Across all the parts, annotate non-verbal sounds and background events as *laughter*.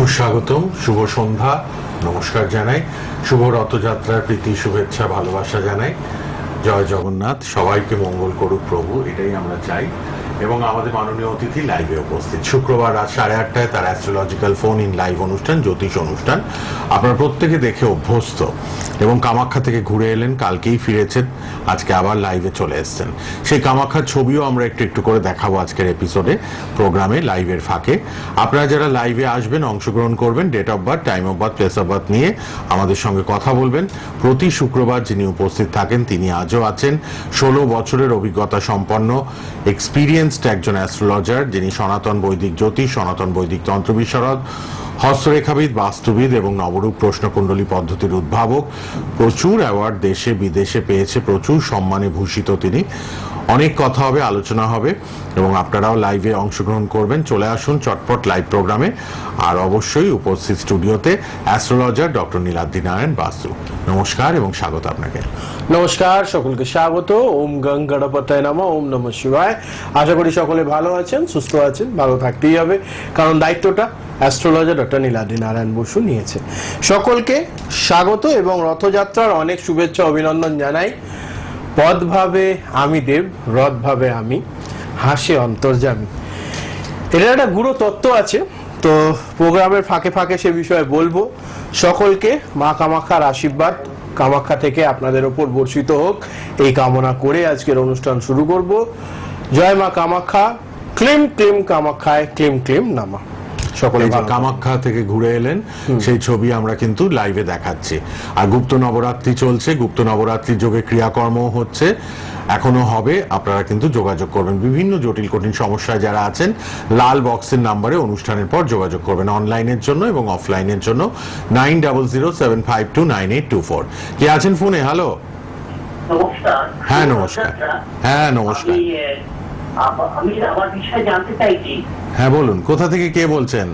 সুস্বাগতম, শুভ সন্ধ্যা, নমস্কার জানাই, শুভ রথযাত্রার প্রীতি, শুভেচ্ছা, ভালোবাসা জানাই। জয় জগন্নাথ, সবাইকে মঙ্গল করুক প্রভু, এটাই আমরা চাই। এবং আমাদের মাননীয় অতিথি লাইভে উপস্থিত। শুক্রবার রাত সাড়ে আটটায় তার অ্যাস্ট্রোলজিক্যাল ফোন ইন লাইভ অনুষ্ঠান, জ্যোতিষ অনুষ্ঠান। আপনারা প্রত্যেকে দেখে অভ্যস্ত এবং কামাখ্যা থেকে ঘুরে এলেন, কালকেই ফিরেছেন, আজকে আবার লাইভে চলে এসেছেন। সেই কামাখ্যার ছবিও আমরা একটু একটু করে দেখাবো আজকের এপিসোডে প্রোগ্রামে লাইভের ফাঁকে। আপনারা যারা লাইভে আসবেন, অংশগ্রহণ করবেন date of birth time of birth place of birth নিয়ে আমাদের সঙ্গে কথা বলবেন। প্রতি শুক্রবার যিনি উপস্থিত থাকেন, তিনি আজও আছেন। ষোলো বছরের অভিজ্ঞতা সম্পন্ন এক্সপিরিয়েন্সড একজন অ্যাস্ট্রোলজার যিনি সনাতন বৈদিক জ্যোতিষ সনাতন বৈদিক তন্ত্র বিশারদ হস্তরেখাবিদ, বাস্তুবিদ এবং নবরূপ প্রশ্নকুণ্ডলী পদ্ধতির উদ্ভাবক। প্রচুর অ্যাওয়ার্ড দেশে, বিদেশে পেয়েছে, প্রচুর সম্মানে ভূষিত তিনি। অনেক কথা হবে, আলোচনা হবে এবং আপনারাও লাইভে অংশগ্রহণ করবেন। চলে আসুন চটপট লাইভ প্রোগ্রামে। আর অবশ্যই উপস্থিত স্টুডিওতে অ্যাস্ট্রোলজার ডক্টর নীলাদ্রি নারায়ণ বাসু নমস্কার এবং স্বাগত আপনাকে। নমস্কার, সকলকে স্বাগত। ওম গং গণপতায় নামা, ওম নম শিবায়। আশা করি সকলে ভালো আছেন, সুস্থ আছেন, ভালো থাকতেই হবে। কারণ দায়িত্বটা অ্যাস্ট্রোলজার ডক্টর নীলাদ্রি নারায়ণ বসু নিয়েছে। সকলকে স্বাগত এবং রথযাত্রার অনেক শুভেচ্ছা অভিনন্দন জানাই। পদভাবে আমি দেব, রথভাবে আমি, হাসে অন্তর্জামী এটা একটা গুরু তত্ত্ব আছে, তো প্রোগ্রামের ফাঁকে ফাঁকে সে বিষয়ে বলব। সকলকে মা কামাখ্যার আশীর্বাদ, কামাখ্যা থেকে আপনাদের ওপর বর্ষিত হোক। এই কামনা করে আজকের অনুষ্ঠান শুরু করব। জয় মা কামাখ্যা, ক্লিম ক্লিম কামাখ্যায় ক্লিম ক্লিম নামা। সকলে যে কামাখ্যা থেকে ঘুরে এলেন সেই ছবি আমরা কিন্তু লাইভে দেখাচ্ছি। আর গুপ্ত নবরাত্রি চলছে গুপ্ত নবরাত্রির যোগে ক্রিয়াকর্ম হচ্ছে এখনও হবে আপনারা কিন্তু যোগাযোগ করবেন। বিভিন্ন জটিল কঠিন সমস্যায় যারা আছেন লাল বক্সের নাম্বারে অনুষ্ঠানের পর যোগাযোগ করবেন অনলাইনের জন্য এবং অফলাইনের জন্য nine double zero seven five two nine eight two four কে আছেন ফোনে? হ্যালো নমস্কার। হ্যাঁ নমস্কার। হ্যাঁ নমস্কার। আমি, এ, আপ- আমি আমার বিষয়ে জানতে চাইছি। হ্যাঁ বলুন কোথা থেকে কে বলছেন?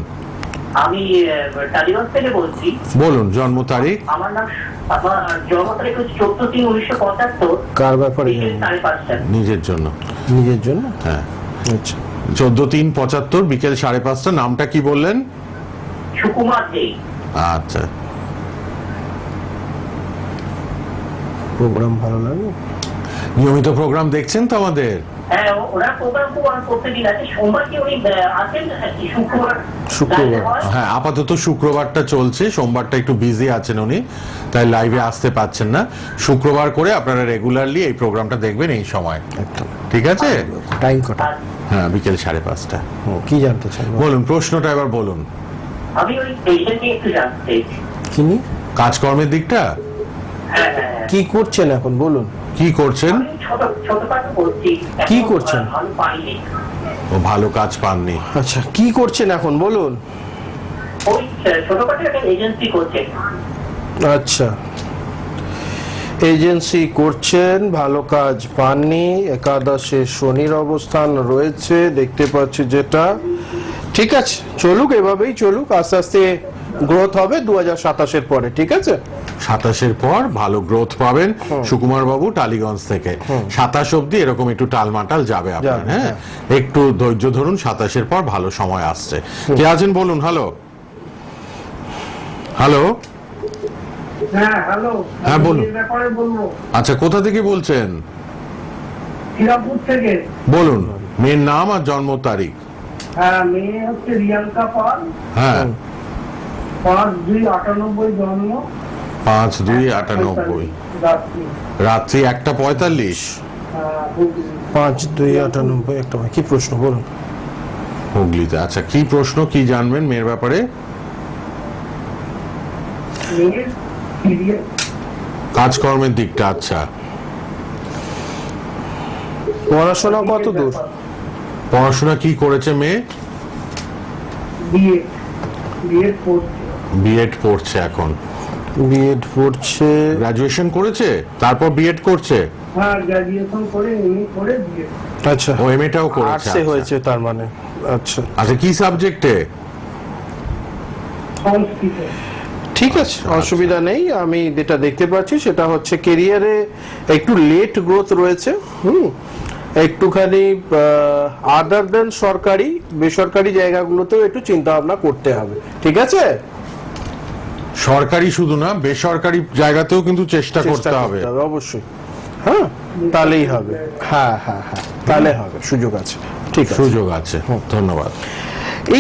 আমি টালিগঞ্জ থেকে বলছি। বলুন জন্ম তারিখ। আমার নাম আমার জন্ম তারিখ হচ্ছে চোদ্দ তিন উনিশশো পঁচাত্তর। কার ব্যাপারে বিকেল সাড়ে পাঁচটা। নিজের জন্য। নিজের জন্য? হ্যাঁ। আচ্ছা। চোদ্দ তিন পঁচাত্তর বিকেল সাড়ে পাঁচটা। নামটা কি বললেন? সুকুমার দে। আচ্ছা। প্রোগ্রাম ভালো লাগে? নিয়মিত প্রোগ্রাম দেখছেন তো আমাদের? হ্যাঁ ওনার প্রোগ্রাম প্রত্যেকদিন আছে। সোমবার কি উনি আছেন? শুক্রবার? শুক্রবার। হ্যাঁ? আপাতত শুক্রবারটা চলছে। সোমবারটা একটু বিজি আছেন উনি তাই লাইভে আসতে পাচ্ছেন না। শুক্রবার করে আপনারা রেগুলারলি এই প্রোগ্রামটা দেখবেন এই সময়। ঠিক আছে? টাইম কটা? হ্যাঁ বিকেল সাড়ে পাঁচটা। হুম, কি জানতে চান বলুন প্রশ্নটা এবার বলুন। আমি ওই পেশেন্ট নিয়ে একটু জানতে নিয়ে? কাজকর্মের দিকটা? হ্যাঁ হ্যাঁ হ্যাঁ। কি করছেন এখন বলুন? কি করছেন? কি করছেন? ও ভালো কাজ পাননি। আচ্ছা কি করছেন এখন বলুন? আচ্ছা। এজেন্সি করছেন ভালো কাজ পাননি একাদশে শনির অবস্থান রয়েছে দেখতে পাচ্ছি যেটা। ঠিক আছে চলুক এভাবেই চলুক আস্তে আস্তে গ্রোথ হবে দু হাজার সাতাশের পরে ঠিক আছে? সাতাশের পর ভালো গ্রোথ পাবেন সুকুমার বাবু টালিগঞ্জ থেকে। সাতাশ অব্দি এরকম একটু টালমাটাল যাবে আপনার হ্যাঁ? একটু ধৈর্য ধরুন সাতাশের পর ভালো সময় আসছে। কে আছেন বলুন হ্যালো? হ্যালো? হ্যাঁ হ্যাঁ, বলুন। আচ্ছা কোথা থেকে বলছেন? বলুন মেয়ের নাম আর জন্ম তারিখ। হ্যাঁ মেয়ে হচ্ছে রিয়াঙ্কা পাল। হ্যাঁ। পাঁচ দুই আটানব্বই জন্ম। পাঁচ দুই আটানব্বই। রাত্রি একটা পঁয়তাল্লিশ। পাঁচ দুই আটানব্বই একটা কি প্রশ্ন বলুন। হুগলিতে। আচ্ছা কি প্রশ্ন কি জানবেন মেয়ের ব্যাপারে? কাজকর্মের দিকটা আচ্ছা। পড়াশোনা কত দূর পড়াশোনা কি করেছে মেয়ে? বিএড পড়ছে এখন। বিএড পড়ছে। গ্রাজুয়েশন করেছে? তারপর বিএড করছে? হ্যাঁ গ্রাজুয়েশন করে এমনি করে বিয়ে আচ্ছা। ও এমএটাও করেছে আর্টসে আচ্ছা। হয়েছে তার মানে। আচ্ছা। আচ্ছা কি সাবজেক্টে সংস্কৃত ঠিক আছে অসুবিধা নেই। আমি যেটা দেখতে পাচ্ছি সেটা হচ্ছে কেরিয়ারে একটু লেট গ্রোথ রয়েছে হুম? একটুখানি আদার দেন সরকারি বেসরকারি জায়গাগুলোতেও একটু চিন্তা ভাবনা করতে হবে। ঠিক আছে? সরকারি শুধু না বেসরকারি জায়গাতেও কিন্তু চেষ্টা করতে হবে। অবশ্যই। হ্যাঁ তাহলেই হবে। হ্যাঁ হ্যাঁ হ্যাঁ। তাহলে হবে সুযোগ আছে। ঠিক আছে। সুযোগ আছে ধন্যবাদ।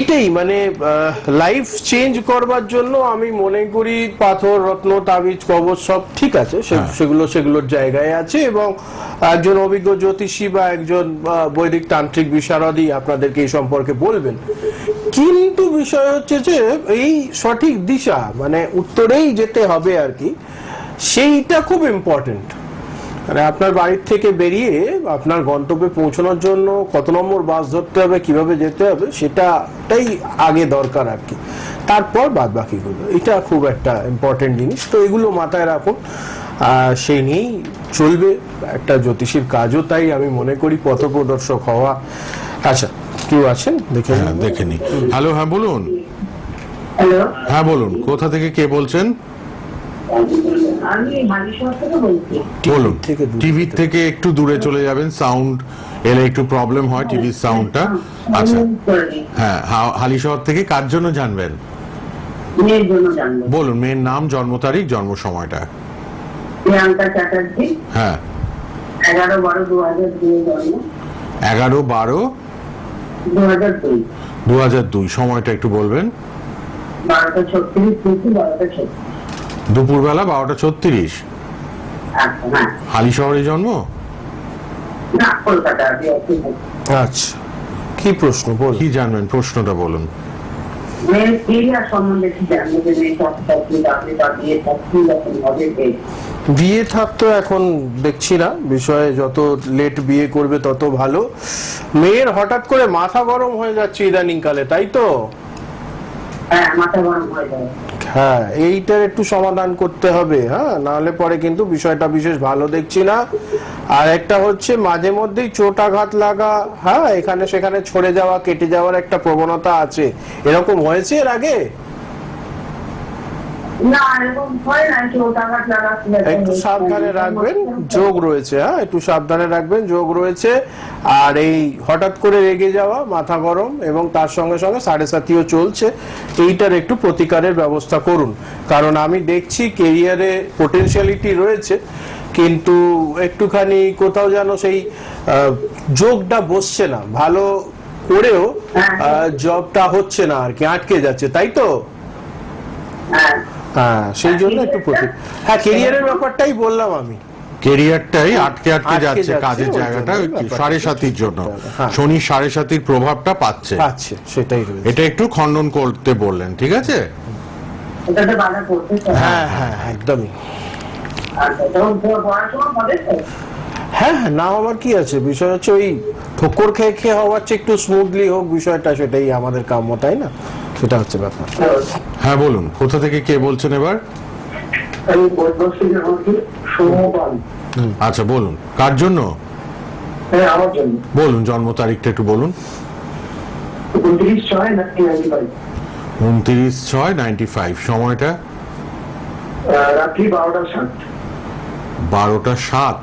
এটাই মানে লাইফ চেঞ্জ করবার জন্য আমি মনে করি পাথর রত্ন তাবিজ কবচ সব ঠিক আছে হ্যাঁ। সেগুলো সেগুলোর জায়গায় আছে এবং একজন অভিজ্ঞ জ্যোতিষী বা একজন বৈদিক তান্ত্রিক বিশারদই আপনাদেরকে এই সম্পর্কে বলবেন। কিন্তু বিষয় হচ্ছে যে এই সঠিক দিশা মানে উত্তরেই যেতে হবে আর কি, সেইটা খুব ইম্পর্টেন্ট মানে আপনার বাড়ির থেকে বেরিয়ে আপনার গন্তব্যে পৌঁছানোর জন্য কত নম্বর বাস ধরতে হবে, কীভাবে যেতে হবে, সেটাটাই আগে দরকার আর কি। তারপর বাদ বাকিগুলো এটা খুব একটা ইম্পর্টেন্ট জিনিস। তো এগুলো মাথায় রাখুন। সেই নিয়েই চলবে, একটা জ্যোতিষীর কাজও তাই আমি মনে করি, পথপ্রদর্শক হওয়া। আচ্ছা কেউ আছেন? দেখে হ্যাঁ নিন। দেখে নি হ্যালো হ্যাঁ বলুন। হ্যালো। হ্যাঁ বলুন কোথা থেকে কে বলছেন? আমি হালিশহর থেকে বলছি। বলুন টিভি থেকে একটু দূরে চলে যাবেন সাউন্ড এলে একটু প্রবলেম হয় টিভির সাউন্ডটা আচ্ছা। হ্যাঁ হা- হালিশহর থেকে কার জন্য জানবেন? বলুন মেয়ের নাম জন্ম তারিখ জন্ম সময়টা। হ্যাঁ। এগারো বারো দু হাজার দুই সময়টা একটু বলবেন। দুপুরবেলা বারোটা ছত্রিশ। আচ্ছা হ্যাঁ। হালি শহরে জন্ম? আচ্ছা। কি প্রশ্ন? বল কি জানবেন? প্রশ্নটা বলুন। সম্বন্ধে কি জানব বিয়ে থাক তো এখন দেখছি না। বিষয়ে যত লেট বিয়ে করবে তত ভালো। মেয়ের হঠাৎ করে মাথা গরম হয়ে যাচ্ছে ইদানিং কালে তাই তো? হ্যাঁ হয়ে এইটার একটু সমাধান করতে হবে হ্যাঁ? নাহলে পরে কিন্তু বিষয়টা বিশেষ ভালো দেখছি না। আর একটা হচ্ছে মাঝে মধ্যেই চোট আঘাত লাগা হ্যাঁ? এখানে সেখানে ছড়ে যাওয়া কেটে যাওয়ার একটা প্রবণতা আছে। এরকম হয়েছে এর আগে না এরকম হয় না কেউ টাকা লাগাচ্ছিল একটু সাবধানে রাখবেন যোগ রয়েছে হ্যাঁ একটু সাবধানে রাখবেন যোগ রয়েছে। আর এই হঠাৎ করে রেগে যাওয়া মাথা গরম এবং তার সঙ্গে সঙ্গে সাড়ে সাতিও চলছে এইটার একটু প্রতিকারের ব্যবস্থা করুন। কারণ আমি দেখছি কেরিয়ারে পোটেনশিয়ালিটি রয়েছে কিন্তু একটুখানি কোথাও যেন সেই যোগটা বসছে না। ভালো করেও জবটা হচ্ছে না আর কি আটকে যাচ্ছে তাই তো? হ্যাঁ। হ্যাঁ সেই জন্য একটু প্রতি হ্যাঁ কেরিয়ারের ব্যাপারটাই বললাম আমি। কেরিয়ারটাই আটকে আটকে যাচ্ছে কাজের জায়গাটা সাড়ে সাতির জন্য। হ্যাঁ। শনি সাড়ে সাতির প্রভাবটা পাচ্ছে। সেটাই এটা একটু খণ্ডন করতে বললেন ঠিক আছে। হ্যাঁ হ্যাঁ একদমই। আচ্ছা হ্যাঁ হ্যাঁ না হওয়ার কি আছে? বিষয় হচ্ছে ওই ঠোকর খেয়ে খেয়ে হওয়ার চেয়ে একটু স্মুথলি হোক বিষয়টা সেটাই আমাদের কাম্য তাই না? সেটা হচ্ছে ব্যাপার। হ্যাঁ বলুন কোথা থেকে কে বলছেন এবার? আচ্ছা বলুন কার জন্য? হ্যাঁ আমার জন্য। বলুন জন্ম তারিখটা একটু বলুন। উনত্রিশ ছয় নাইনটিন নাইনটি ফাইভ। উনত্রিশ ছয় নাইনটি ফাইভ সময়টা? রাত্রি বারোটা সাত। বারোটা সাত।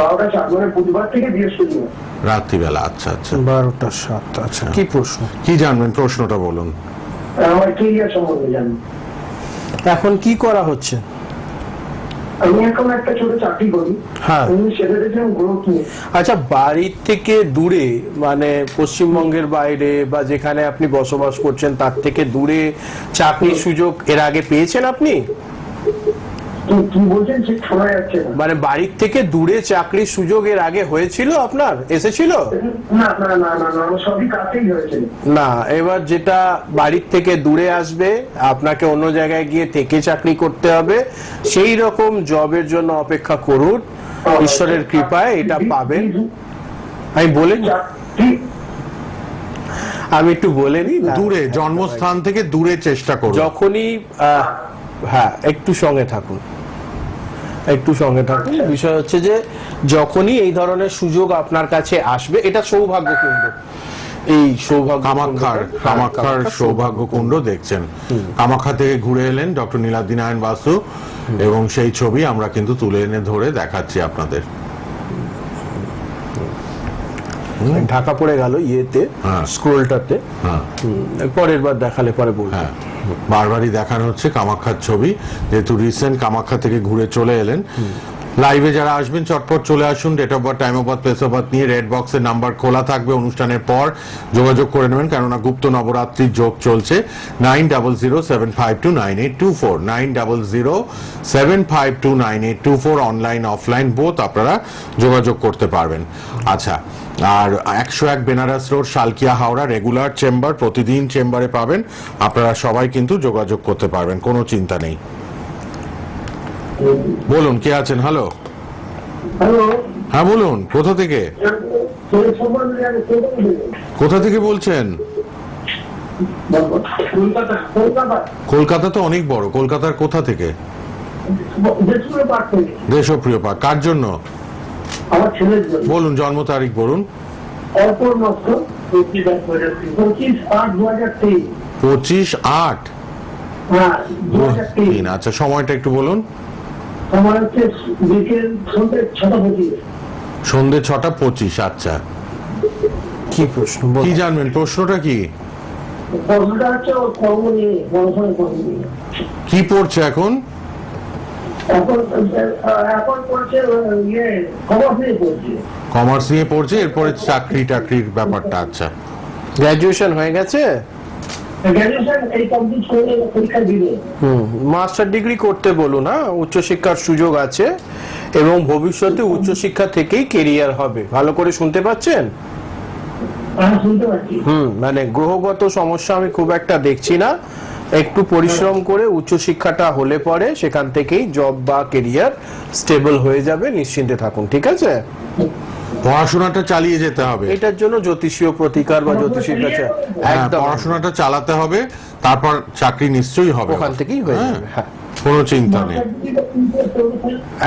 বারোটা সাত মানে বুধবার থেকে বৃহস্পতিবার। রাত্রিবেলা আচ্ছা আচ্ছা। বারোটা সাত আচ্ছা কি প্রশ্ন? কি জানবেন? প্রশ্নটা বলুন। আমার কেরিয়ার সম্বন্ধে জানি এখন কি করা হচ্ছে? আমি এখন একটা ছোট চাকরি করি। হ্যাঁ। আমি সেটা দেখলাম গ্রোথ নিয়ে। আচ্ছা বাড়ির থেকে দূরে মানে পশ্চিমবঙ্গের বাইরে বা যেখানে আপনি বসবাস করছেন তার থেকে দূরে চাকরির সুযোগ এর আগে পেয়েছেন আপনি? কি- কি বলছেন? ঠিক শোনা যাচ্ছে মানে বাড়ির থেকে দূরে চাকরির সুযোগ এর আগে হয়েছিল আপনার? এসেছিল? না না না না না সবই কাছেই হয়েছিল না এবার যেটা বাড়ির থেকে দূরে আসবে আপনাকে অন্য জায়গায় গিয়ে থেকে চাকরি করতে হবে সেই রকম জবের জন্য অপেক্ষা করুন। ঈশ্বরের কৃপায় এটা পাবেন। আমি বলে? আমি একটু বলে নিই না? দূরে জন্মস্থান থেকে দূরে চেষ্টা করুন। যখনই আহ, হ্যাঁ একটু সঙ্গে থাকুন। একটু সঙ্গে থাকুন। বিষয় হচ্ছে যে যখনই এই ধরনের সুযোগ আপনার কাছে আসবে এটা সৌভাগ্য কুণ্ড। এই সৌভাগ্য কামাক্ষার কুণ্ডটা- হ্যাঁ, সৌভাগ্য কুণ্ড দেখছেন। কামাখ্যা থেকে ঘুরে এলেন ডক্টর নীলাদ্রি নারায়ণ বাসু এবং সেই ছবি আমরা কিন্তু তুলে এনে ধরে দেখাচ্ছি আপনাদের। ঢাকা পড়ে গেল ইয়েতে হ্যাঁ। স্ক্রোলটাতে হ্যাঁ। পরের বার দেখালে পরে বলব হ্যাঁ। বারবারই দেখানো হচ্ছে কামাখ্যার ছবি যেহেতু রিসেন্ট কামাখ্যা থেকে ঘুরে চলে এলেন। লাইভে যারা আসবেন, চটপট চলে আসুন। Date of birth time of birth place of birth নিয়ে রেড বক্সের নাম্বার খোলা থাকবে অনুষ্ঠানের পর। যোগাযোগ করে নেবেন, কেননা গুপ্ত নবরাত্রির যোগ চলছে। Nine double zero seven five two nine eight two four nine double zero seven five two nine eight two four online offline both আপনারা যোগাযোগ করতে পারবেন। আচ্ছা আর একশো এক Benaras road, Salkia, Howrah regular chamber প্রতিদিন চেম্বারে পাবেন। আপনারা সবাই কিন্তু যোগাযোগ করতে পারবেন, কোনো চিন্তা নেই। বলুন কে আছেন? হ্যালো হ্যালো হ্যাঁ বলুন কোথা থেকে? কোথা থেকে বলছেন? কলকাতা তো অনেক বড়। কলকাতার কোথা থেকে? দেশপ্রিয় পাক কার জন্য? বলুন জন্ম তারিখ বলুন। পঁচিশ আট। হ্যাঁ আচ্ছা সময়টা একটু বলুন। আমার হচ্ছে বিকেল সন্ধ্যে ছটা পঁচিশ। সন্ধে ছটা পঁচিশ আচ্ছা। কি প্রশ্ন? কি জানবেন? প্রশ্নটা কি? প্রশ্নটা হচ্ছে ওর কর্ম নিয়ে পড়াশোনার কর্ম নিয়ে। কি পড়ছে এখন? আহ, ইয়ে নিয়ে পড়ছে। কমার্স নিয়ে পড়ছে এরপরে চাকরি টাকরির ব্যাপারটা আচ্ছা। গ্র্যাজুয়েশন হয়ে গেছে? মাস্টার ডিগ্রি করতে বলুন হ্যাঁ? উচ্চশিক্ষার সুযোগ আছে এবং ভবিষ্যতে উচ্চশিক্ষা থেকেই কেরিয়ার হবে। ভালো করে শুনতে পাচ্ছেন? পাচ্ছি। হুম মানে গ্রহগত সমস্যা আমি খুব একটা দেখছি না। একটু পরিশ্রম করে উচ্চশিক্ষাটা হলে পরে সেখান থেকেই জব বা কেরিয়ার স্টেবল হয়ে যাবে নিশ্চিন্তে থাকুন ঠিক আছে? পড়াশোনাটা চালিয়ে যেতে হবে। এটার জন্য জ্যোতিষীয় প্রতিকার বা জ্যোতিষীর কাছে হ্যাঁ একদম। পড়াশোনাটা চালাতে হবে তারপর চাকরি নিশ্চয়ই হবে। ওখান থেকেই হয়ে হ্যাঁ, যাবে হ্যাঁ। কোনো চিন্তা নেই।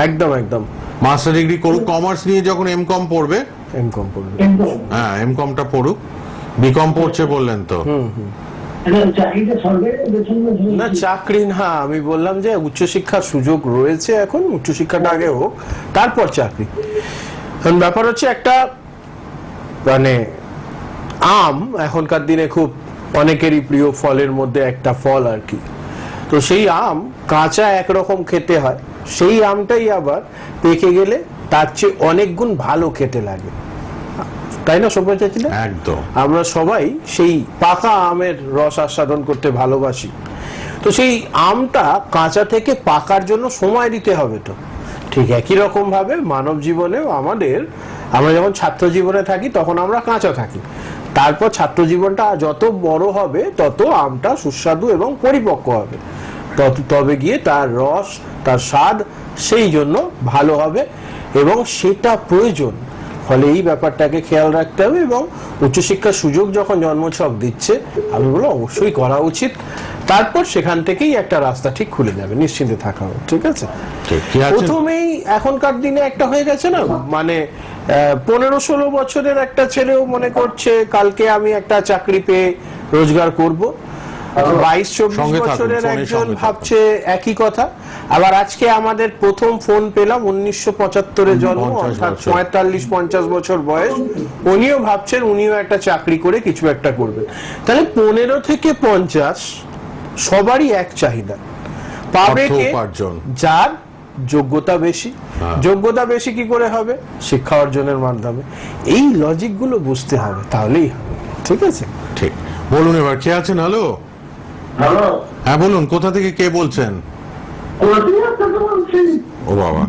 একদম একদম। মাস্টার ডিগ্রি করুক কমার্স নিয়ে যখন এম কম পড়বে এম কম কিন্তু হ্যাঁ এম কমটা পড়ুক। বিকম পড়ছে বললেন তো। না চাকরি না আমি বললাম যে উচ্চশিক্ষার সুযোগ রয়েছে এখন উচ্চশিক্ষাটা আগে হোক তারপর চাকরি। এখন ব্যাপার হচ্ছে একটা মানে আম এখনকার দিনে খুব অনেকেরই প্রিয় ফলের মধ্যে একটা ফল আর কি। তো সেই আম কাঁচা একরকম খেতে হয়। সেই আমটাই আবার পেকে গেলে তার চেয়ে অনেক গুণ ভালো খেতে লাগে। তাই না না একদম। আমরা সবাই সেই পাকা আমের রস আস্বাদন করতে ভালোবাসি। তো সেই আমটা কাঁচা থেকে পাকার জন্য সময় দিতে হবে তো। ঠিক একই রকম ভাবে মানব জীবনেও আমাদের, আমরা যখন ছাত্র জীবনে থাকি তখন আমরা কাঁচা থাকি। তারপর ছাত্র জীবনটা যত বড় হবে, তত আমটা সুস্বাদু এবং পরিপক্ক হবে। তত, তবে গিয়ে তার রস, তার স্বাদ সেই জন্য ভালো হবে এবং সেটা প্রয়োজন। ফলে এই ব্যাপারটাকে খেয়াল রাখতে হবে এবং উচ্চশিক্ষার সুযোগ যখন জন্মছক দিচ্ছে, আমি বলব অবশ্যই করা উচিত। তারপর সেখান থেকেই একটা রাস্তা ঠিক খুলে যাবে নিশ্চিন্তে থাকা হবে ঠিক আছে? প্রথমেই এখনকার দিনে একটা হয়ে গেছে না? মানে পনেরো ষোলো বছরের একটা ছেলেও মনে করছে কালকে আমি একটা চাকরি পেয়ে রোজগার করব। বাইশ চব্বিশ বছরের একজন ভাবছে একই কথা। আবার আজকে আমাদের প্রথম ফোন পেলাম উনিশশো পঁচাত্তরে জন্ম অর্থাৎ পঁয়তাল্লিশ পঞ্চাশ বছর বয়স। উনিও ভাবছেন উনিও একটা চাকরি করে কিছু একটা করবেন। তাহলে পনেরো থেকে পঞ্চাশ সবারই এক চাহিদা। পাবে কে? যার যোগ্যতা বেশি। হ্যাঁ। যোগ্যতা বেশি কি করে হবে? শিক্ষা অর্জনের মাধ্যমে। এই লজিকগুলো বুঝতে হবে তাহলেই হবে। ঠিক আছে? ঠিক। বলুন এবার কে আছেন? হ্যালো? হ্যালো? হ্যাঁ বলুন কোথা থেকে কে বলছেন? ও বাবা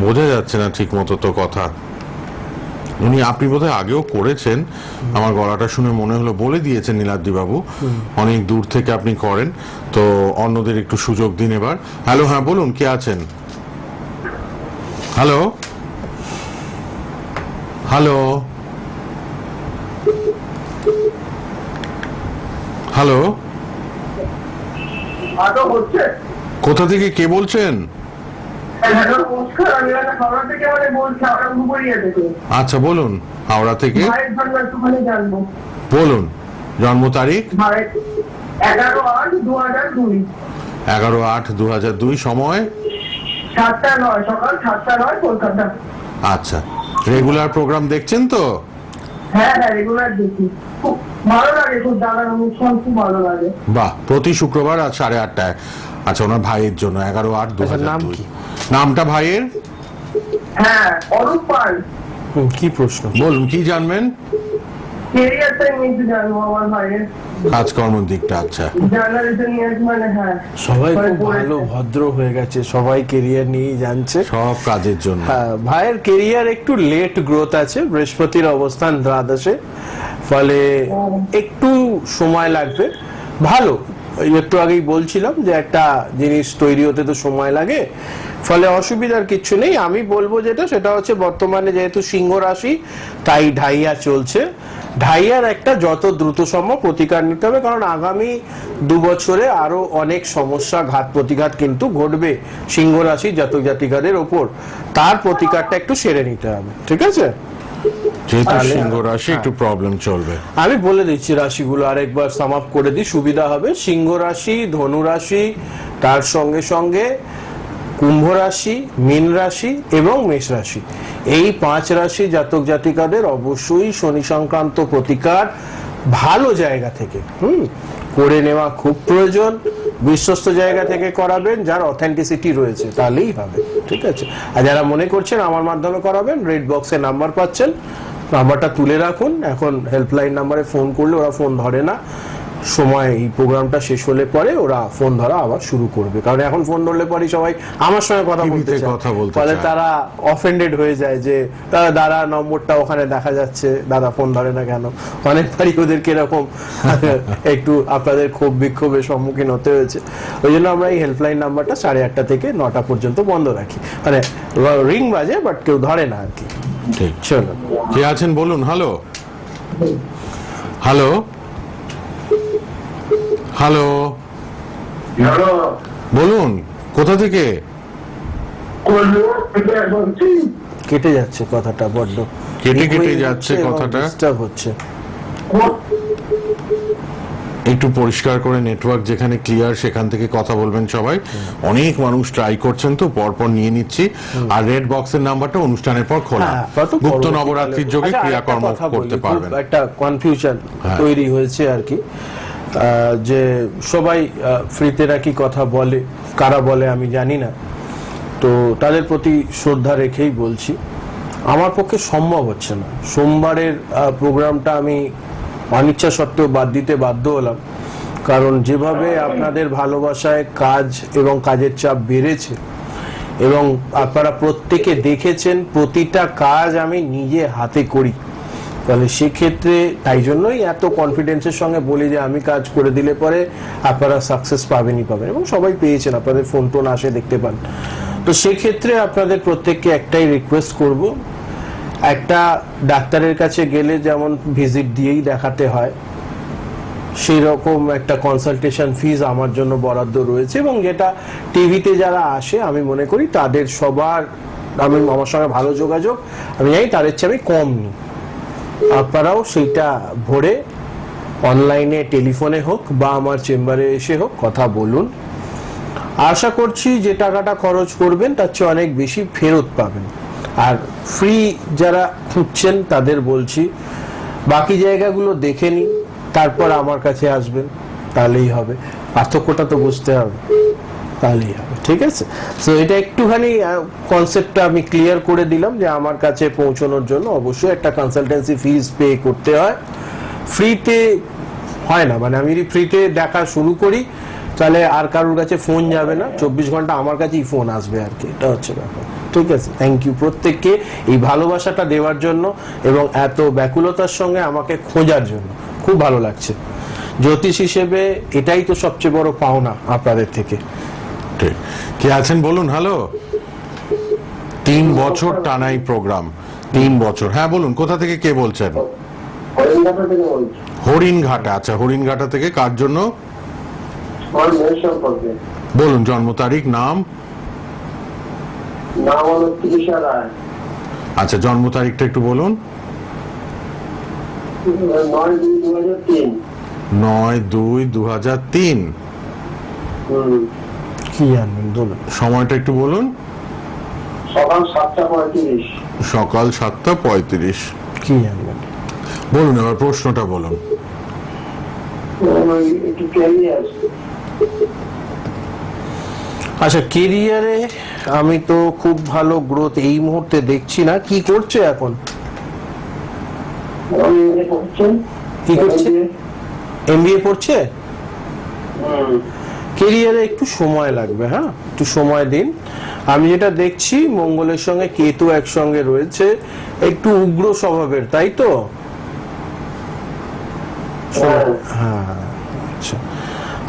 বোঝা যাচ্ছে না ঠিক মতো তো কথা। উনি আপনি বোধহয় আগেও করেছেন। আমার গলাটা শুনে মনে হলো বলে দিয়েছেন নীলাদ্রি বাবু অনেক দূর থেকে আপনি করেন। তো অন্যদের একটু সুযোগ দিন এবার। হ্যালো হ্যাঁ বলুন কে আছেন? হ্যালো? হ্যালো? হ্যালো? কোথা থেকে কে বলছেন? আচ্ছা বলুন হাওড়া থেকে? বলুন জন্ম তারিখ? এগারো আট দু হাজার দুই সময়? আচ্ছা রেগুলার প্রোগ্রাম দেখছেন তো? বাহ প্রতি শুক্রবার আর সাড়ে আটটায়। আচ্ছা ওনার ভাইয়ের জন্য এগারো আট দু হাজার নাম কি? নামটা ভাইয়ের? হ্যাঁ অরূপ পাল। কি প্রশ্ন? বলুন কি জানবেন? কাজকর্মের দিকটা আচ্ছা। মানে হ্যাঁ। সবাই খুব ভালো ভদ্র হয়ে গেছে সবাই কেরিয়ার নিয়েই জানছে সব কাজের জন্য। হ্যাঁ, ভাইয়ের কেরিয়ার একটু লেট গ্রোথ আছে বৃহস্পতির অবস্থান দ্বাদশে ফলে একটু সময় লাগবে। ভালো একটু আগেই বলছিলাম যে একটা জিনিস তৈরি হতে তো সময় লাগে। ফলে অসুবিধার কিছু নেই। আমি বলব যেটা, সেটা হচ্ছে বর্তমানে যেহেতু সিংহ রাশি, তাই ঢাইয়া চলছে। ঢাইয়ার একটা যত দ্রুত সম্ভব প্রতিকার নিতে হবে, কারণ আগামী দু বছরে আরও অনেক সমস্যা, ঘাত প্রতিঘাত কিন্তু ঘটবে সিংহ রাশি জাতক জাতিকাদের ওপর। তার প্রতিকারটা একটু সেরে নিতে হবে, ঠিক আছে? যেহেতু সিংহ রাশি একটু প্রবলেম চলবে। আমি বলে দিচ্ছি রাশিগুলো আরেকবার সাম আপ করে দিই সুবিধা হবে। সিংহ রাশি ধনু রাশি তার সঙ্গে সঙ্গে কুম্ভ রাশি মীন রাশি এবং মেষ রাশি। এই পাঁচ রাশি জাতক জাতিকাদের অবশ্যই শনি সংক্রান্ত প্রতিকার ভালো জায়গা থেকে হুম করে নেওয়া খুব প্রয়োজন। বিশ্বস্ত জায়গা থেকে করাবেন যার অথেন্টিসিটি রয়েছে তাহলেই হবে ঠিক আছে? আর যারা মনে করছেন আমার মাধ্যমে করাবেন রেড বক্সে নাম্বার পাচ্ছেন। নাম্বারটা তুলে রাখুন। এখন হেল্পলাইন নাম্বারে ফোন করলে ওরা ফোন ধরে না। সময় এই প্রোগ্রামটা শেষ হলে পরে ওরা ফোন ধরা আবার শুরু করবে। কারণ এখন ফোন ধরলে পরে সবাই আমার সঙ্গে কথা বলতে কথা বলতে ফলে তারা অফেন্ডেড হয়ে যায় যে তারা দাদা নম্বরটা ওখানে দেখা যাচ্ছে। দাদা ফোন ধরে না কেন? অনেকবারই ওদেরকে এরকম *laughs* একটু আপনাদের ক্ষোভ বিক্ষোভের সম্মুখীন হতে হয়েছে। ওই জন্য আমরা এই হেল্পলাইন নাম্বারটা সাড়ে আটটা থেকে নটা পর্যন্ত বন্ধ রাখি। মানে রিং বাজে বাট কেউ ধরে না আর কি। ঠিক। চলো। কে আছেন বলুন হ্যালো? হ্যালো? হ্যালো? হ্যালো? বলুন কোথা থেকে? কেটে যাচ্ছে কথাটা বড্ড। কেটে কেটে যাচ্ছে কথাটা। ডিস্টার্ব হচ্ছে। একটু পরিষ্কার করে নেটওয়ার্ক যেখানে ক্লিয়ার সেখান থেকে কথা বলবেন সবাই। অনেক মানুষ ট্রাই করছেন তো পরপর নিয়ে নিচ্ছি। আর রেড বক্সের নাম্বারটা অনুষ্ঠানের পর খোলা। হ্যাঁ, গুপ্ত নবরাত্রির যোগে আচ্ছা, ক্রিয়াকর্ম করতে পারবেন। একটা কনফিউশন হ্যাঁ। তৈরি হয়েছে আর কি। যে সবাই ফ্রিতে নাকি কথা বলে কারা বলে আমি জানি না। তো তাদের প্রতি শ্রদ্ধা রেখেই বলছি। আমার পক্ষে সম্ভব হচ্ছে না। সোমবারের প্রোগ্রামটা আমি অনিচ্ছা সত্ত্বেও বাদ দিতে বাধ্য হলাম। কারণ যেভাবে আপনাদের ভালোবাসায় কাজ এবং কাজের চাপ বেড়েছে এবং আপনারা প্রত্যেকে দেখেছেন প্রতিটা কাজ আমি নিজে হাতে করি। তাহলে সেক্ষেত্রে তাই জন্যই এত কনফিডেন্সের সঙ্গে বলি যে আমি কাজ করে দিলে পরে আপনারা সাকসেস পাবেনই পাবেন এবং সবাই পেয়েছেন, আপনাদের ফোন টোন আসে দেখতে পান। তো সেক্ষেত্রে আপনাদের প্রত্যেককে একটাই রিকোয়েস্ট করব একটা ডাক্তারের কাছে গেলে যেমন ভিজিট দিয়েই দেখাতে হয় সেই রকম একটা কনসালটেশন ফিজ আমার জন্য বরাদ্দ রয়েছে এবং যেটা টিভিতে যারা আসে, আমি মনে করি তাদের সবার, আমি আমার সঙ্গে ভালো যোগাযোগ, আমি জানি তাদের চেয়ে আমি কম নিই আপনারাও সেইটা ভরে অনলাইনে টেলিফোনে হোক বা আমার চেম্বারে এসে হোক কথা বলুন। আশা করছি যে টাকাটা খরচ করবেন, তার চেয়ে অনেক বেশি ফেরত পাবেন। আর ফ্রি যারা খুঁজছেন, তাদের বলছি, বাকি জায়গাগুলো দেখে নিন, তারপর আমার কাছে আসবেন, তাহলেই হবে। পার্থক্যটা তো বুঝতে হবে, তাহলেই হবে, ঠিক আছে? তো এটা একটুখানি কনসেপ্টটা আমি ক্লিয়ার করে দিলাম যে আমার কাছে পৌঁছানোর জন্য অবশ্যই একটা কনসালটেন্সি ফিজ পে করতে হয়। ফ্রিতে হয় না মানে আমি যদি ফ্রিতে দেখা শুরু করি, তাহলে আর কারোর কাছে ফোন যাবে না। চব্বিশ ঘণ্টা আমার কাছেই ফোন আসবে আর কি, এটা হচ্ছে ব্যাপার। ঠিক আছে থ্যাংক ইউ প্রত্যেককে এই ভালোবাসাটা দেওয়ার জন্য এবং এত ব্যাকুলতার সঙ্গে আমাকে খোঁজার জন্য। খুব ভালো লাগছে। জ্যোতিষ হিসেবে এটাই তো সবচেয়ে বড় পাওনা আপনাদের থেকে। ঠিক। কে আছেন বলুন? হ্যালো তিন বছর টানাই প্রোগ্রাম তিন বছর। হ্যাঁ বলুন কোথা থেকে কে বলছেন? কলকাতা থেকে বলছি হরিণঘাটা। আচ্ছা হরিণঘাটা থেকে কার জন্য? বলুন জন্ম তারিখ নাম? নাম হলো তৃষা রায় আচ্ছা জন্ম তারিখটা একটু বলুন। নয় দুই দু হাজার তিন। নয় দুই দু হাজার তিন কি জানবেন বলুন। সময়টা একটু বলুন। সকাল সাতটা পঁয়ত্রিশ। সকাল সাতটা পঁয়ত্রিশ। কি জানবেন? বলুন এবার প্রশ্নটা বলুন। আচ্ছা কেরিয়ারে আমি তো খুব ভালো গ্রোথ এই মুহূর্তে দেখছি না। কি করছে এখন? কি করছে? এমবিএ পড়ছে কেরিয়ারে একটু সময় লাগবে হ্যাঁ? একটু সময় দিন। আমি যেটা দেখছি মঙ্গলের সঙ্গে কেতু একসঙ্গে রয়েছে একটু উগ্র স্বভাবের তাই তো? হ্যাঁ। হ্যাঁ আচ্ছা।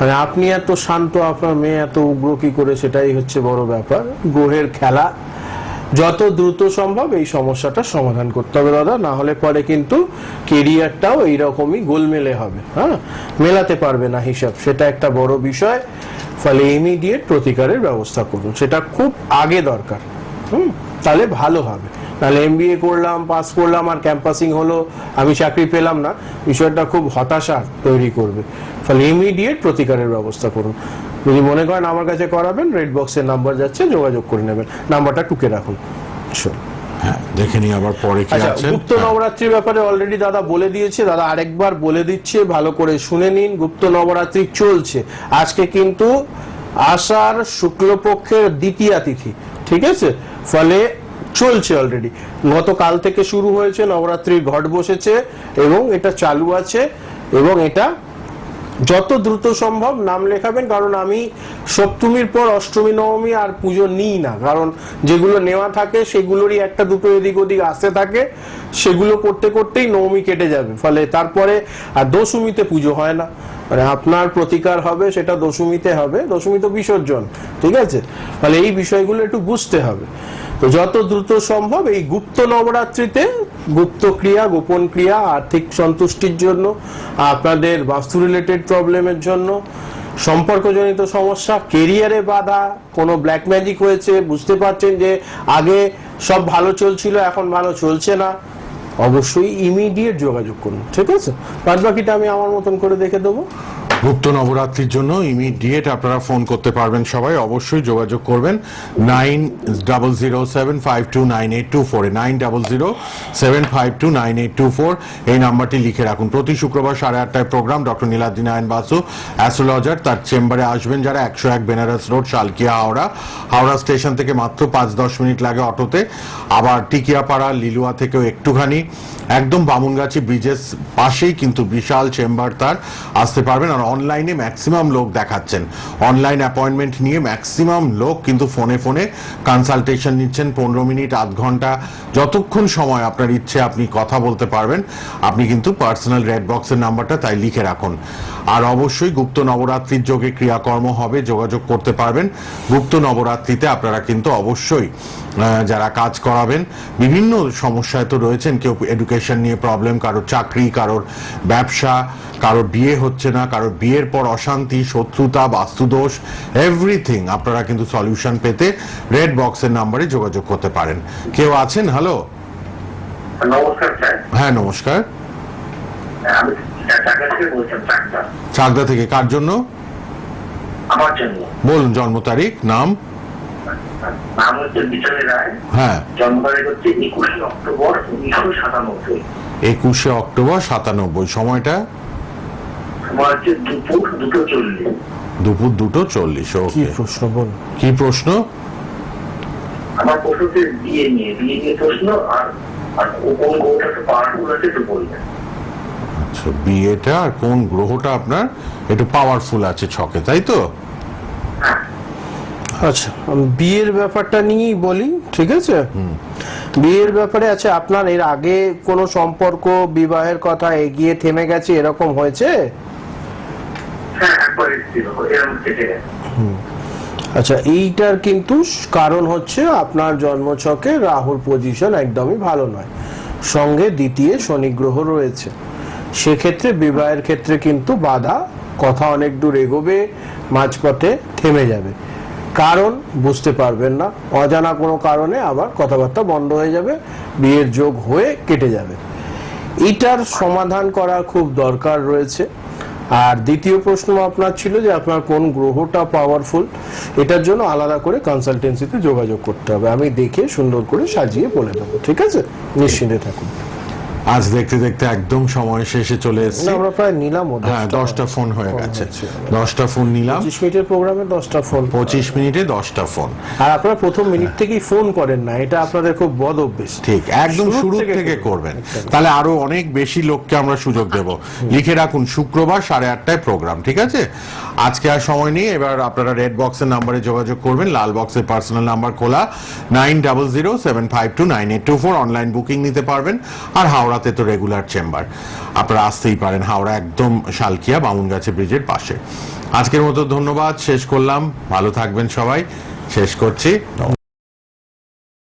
মানে আপনি এত শান্ত, আপনার মেয়ে এত উগ্র কি করে, সেটাই হচ্ছে বড় ব্যাপার। গ্রহের খেলা, যত দ্রুত সম্ভব এই সমস্যাটা সমাধান করতে হবে দাদা, না হলে পরে কিন্তু কেরিয়ারটাও এইরকমই গোলমেলে হবে হ্যাঁ? মেলাতে পারবে না হিসাব, সেটা একটা বড় বিষয়। ফলে ইমিডিয়েট প্রতিকারের ব্যবস্থা করুন, সেটা খুব আগে দরকার, হুম? তাহলে ভালো হবে। তাহলে এমবিএ করলাম পাস করলাম, আর ক্যাম্পাসিং হলো, আমি চাকরি পেলাম না, বিষয়টা খুব হতাশা তৈরি করবে। ফলে ইমিডিয়েট প্রতিকারের ব্যবস্থা করুন। যদি মনে করেন আমার কাছে করাবেন রেড বক্সের নাম্বার যাচ্ছে যোগাযোগ করে নেবেন। নাম্বারটা টুকে রাখুন. হ্যাঁ দেখে নি আবার পরে কি আচ্ছা আছে। গুপ্ত নবরাত্রির ব্যাপারে অলরেডি দাদা বলে দিয়েছে দাদা আরেকবার বলে দিচ্ছে ভালো করে শুনে নিন। গুপ্ত নবরাত্রি চলছে। আজকে কিন্তু আষাঢ় শুক্লপক্ষের দ্বিতীয়া তিথি ঠিক আছে? ফলে চলছে অলরেডি গতকাল থেকে শুরু হয়েছে নবরাত্রির ঘট বসেছে এবং এটা চালু আছে এবং এটা যত দ্রুত সম্ভব নাম লেখাবেন, কারণ আমি সপ্তমীর পর অষ্টমী, নবমী আর পুজো নিই না। কারণ যেগুলো নেওয়া থাকে, সেগুলোরই একটা দুটো এদিক ওদিক আসতে থাকে। সেগুলো করতে করতেই নবমী কেটে যাবে। ফলে তারপরে আর দশমীতে পুজো হয় না। মানে আপনার প্রতিকার হবে, সেটা দশমীতে হবে, দশমী তো বিসর্জন, ঠিক আছে? ফলে এই বিষয়গুলো একটু বুঝতে হবে। তো যত দ্রুত সম্ভব এই গুপ্ত নবরাত্রিতে গুপ্ত ক্রিয়া, গোপন ক্রিয়া, আর্থিক সন্তুষ্টির জন্য, আপনাদের বাস্তু রিলেটেড প্রবলেমের জন্য, সম্পর্কজনিত সমস্যা কেরিয়ারে বাধা, কোনো ব্ল্যাক ম্যাজিক হয়েছে, বুঝতে পারছেন যে আগে সব ভালো চলছিল, এখন ভালো চলছে না। অবশ্যই ইমিডিয়েট যোগাযোগ করুন ঠিক আছে? বাদ বাকিটা আমি আমার মতন করে দেখে দেবো। গুপ্ত নবরাত্রির জন্য ইমিডিয়েট আপনারা ফোন করতে পারবেন সবাই। অবশ্যই যোগাযোগ করবেন nine double zero seven five two nine eight two four nine double zero seven five two nine eight two four এই নাম্বারটি লিখে রাখুন। প্রতি শুক্রবার সাড়ে আটটায় program doctor Niladri Narayan Basu astrologer তার চেম্বারে আসবেন যারা একশো এক বেনারস রোড শালকিয়া, হাওড়া। হাওড়া স্টেশন থেকে মাত্র পাঁচ দশ মিনিট লাগে অটোতে। আবার টিকিয়াপাড়া, লিলুয়া থেকেও একটুখানি। একদম বামুনগাছি ব্রিজের পাশেই কিন্তু বিশাল চেম্বার তার। আসতে পারবেন আর অনলাইনে ম্যাক্সিমাম লোক দেখাচ্ছেন। অনলাইন অ্যাপয়েন্টমেন্ট নিয়ে ম্যাক্সিমাম লোক কিন্তু ফোনে ফোনে কনসালটেশন নিচ্ছেন। পনেরো মিনিট, আধ ঘণ্টা, যতক্ষণ সময় আপনার ইচ্ছে আপনি কথা বলতে পারবেন, আপনি কিন্তু পার্সোনাল রেড বক্সের নাম্বারটা তাই লিখে রাখুন। আর অবশ্যই গুপ্ত নবরাত্রির যোগে ক্রিয়াকর্ম হবে, যোগাযোগ করতে পারবেন। গুপ্ত নবরাত্রিতে আপনারা কিন্তু অবশ্যই যারা কাজ করাবেন, বিভিন্ন সমস্যায় তো রয়েছেন, কেউ এডুকেশন নিয়ে প্রবলেম কারোর চাকরি, কারোর ব্যবসা কারোর বিয়ে হচ্ছে না কারোর বিয়ের পর অশান্তি শত্রুতা বাস্তুদোষ এভরিথিং আপনারা কিন্তু সলিউশন পেতে রেড বক্সের নাম্বারে যোগাযোগ করতে পারেন। কেউ আছেন? হ্যালো হ্যাঁ নমস্কার। বলছিলাম চাকদা থেকে কার জন্য? জন্য। বলুন জন্ম তারিখ নাম। নাম হচ্ছে বিজয় রায়। হ্যাঁ। জন্ম তারিখ হচ্ছে একুশে অক্টোবর উনিশশো সাতানব্বই। একুশে অক্টোবর সাতানব্বই। সময়টা? দুপুর দুটো চল্লিশ। দুপুর দুটো চল্লিশ কি প্রশ্ন বলুন কি প্রশ্ন? আমার প্রশ্ন হচ্ছে বিয়ে নিয়ে বিয়ে নিয়ে প্রশ্ন আর আর কোন গ্রহটা পাওয়ারফুল আছে একটু বলবেন আচ্ছা বিয়েটা আর কোন গ্রহটা আপনার একটু পাওয়ারফুল আছে ছকে তাই তো? আচ্ছা আমি বিয়ের ব্যাপারটা নিয়েই বলি ঠিক আছে? বিয়ের ব্যাপারে আছে আপনার এর আগে কোনো সম্পর্ক বিবাহের কথা এগিয়ে থেমে গেছে এরকম হয়েছে হ্যাঁ একবার এসেছিল এরকম কেটে গেছে আচ্ছা এইটার কিন্তু কারণ হচ্ছে আপনার জন্মছকে রাহুর পজিশন একদমই ভালো নয়। সঙ্গে দ্বিতীয় শনি গ্রহ রয়েছে। সেক্ষেত্রে বিবাহের ক্ষেত্রে কিন্তু বাধা, কথা অনেক দূর এগোবে, মাঝপথে থেমে যাবে। কারণ বুঝতে পারবেন না, অজানা কোনো কারণে আবার কথাবার্তা বন্ধ হয়ে যাবে, বিয়ের যোগ হয়ে কেটে যাবে। এটার সমাধান করা খুব দরকার রয়েছে। আর দ্বিতীয় প্রশ্ন আপনার ছিল যে আপনার কোন গ্রহটা পাওয়ারফুল এটার জন্য আলাদা করে কনসালটেন্সিতে যোগাযোগ করতে হবে। আমি দেখে সুন্দর করে সাজিয়ে বলে দেবো, ঠিক আছে? নিশ্চিন্তে থাকুন। আজ দেখতে দেখতে একদম সময় শেষে চলে এসেছে। আমরা প্রায় নিলাম হ্যাঁ দশটা ফোন হয়ে গেছে। দশটা ফোন নিলাম। পঁচিশ মিনিটের প্রোগ্রামে দশটা ফোন। পঁচিশ মিনিটে দশটা ফোন। আর আপনারা প্রথম মিনিট থেকেই ফোন করেন না এটা আপনাদের খুব বদ অভ্যেস। ঠিক একদম শুরু থেকে করবেন। তাহলে আরও অনেক বেশি লোককে আমরা সুযোগ দেব। লিখে রাখুন শুক্রবার সাড়ে আটটায় প্রোগ্রাম ঠিক আছে? আজকে আর সময় নেই এবার আপনারা রেড বক্সের নাম্বারে যোগাযোগ করবেন লাল বক্সের পার্সোনাল নাম্বার খোলা nine double zero seven five two nine eight two four online booking নিতে পারবেন আর হাওড়াতে তো রেগুলার চেম্বার আপনারা আসতেই পারেন হাওড়া একদম শালকিয়া বামুনগাছি ব্রিজের পাশে। আজকের মতো ধন্যবাদ, শেষ করলাম। ভালো থাকবেন সবাই। শেষ করছি।